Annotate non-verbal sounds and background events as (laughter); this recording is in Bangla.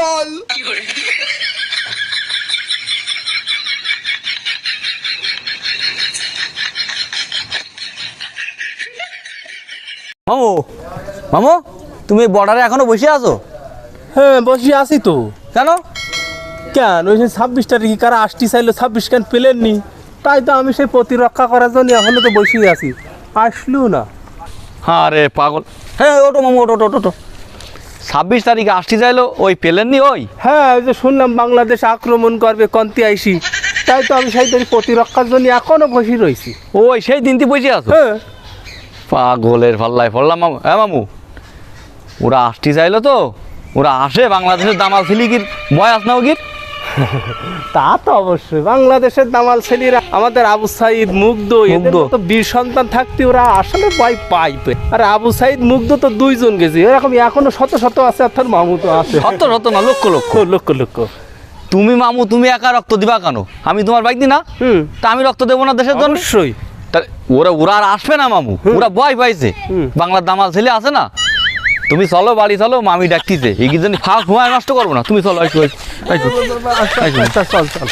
লল মামু মামু তুমি বর্ডারে এখনও বসে আছো? হ্যাঁ বসে আছি তো। কেন? কেন? ওই ছাব্বিশ তারিখে কারা আসতে চাইলো ছাব্বিশ কেন পেলেননি? তাই তো আমি সেই প্রতিরক্ষা করার জন্য এখনও তো বসেই আছি। আসলো না। হ্যাঁ রে পাগল। হ্যাঁ ওটো মামু ওটো ওটো ওটো ছাব্বিশ তারিখে আসতে চাইলো ওই পেলেননি ওই? হ্যাঁ ওই যে শুনলাম বাংলাদেশ আক্রমণ করবে কন্তি আইসি। তাই তো আমি সেই দিন প্রতিরক্ষার জন্য এখনও বসে রয়েছি ওই সেই দিনটি বসে আছো? হ্যাঁ। পাগলের পাল্লায় পড়লাম মামু। হ্যাঁ মামু। ওরা আসতে চাইলো তো? ওরা আসে বাংলাদেশের দামাল সিলিগির বয়াস নাও গির। (laughs) তা তো অবশ্যই। বাংলাদেশের দামাল ছেলেরা আমাদের আবু সাইদ মুগ্ধ এদের মুগ্ধ। তো বীর সন্তান থাকতে ওরা আসলে ভয় পাইবে। আর আবু সাইদ মুগ্ধ তো দুইজন গেছে এরকম এখনও শত শত আছে অর্থাৎ মামু তো আছে। সত্য শত না লক্ষ লক্ষ। লক্ষ লক্ষ। তুমি মামু তুমি একা রক্ত দিবা কেন? আমি তোমার বাইক দি না? হুম। তা আমি রক্ত দেবো না দেশের জন্য? অবশ্যই। ওরা ওরা আর আসবে না মামু ওরা ভয় পাইছে। বাংলার দামাল ছেলে আছে না? তুমি চলো বাড়ি চলো মামি ডাকতিছে এই কি জানি ফাঁক হুয়া নষ্ট করব না তুমি চলো আসো আসো আচ্ছা চল চল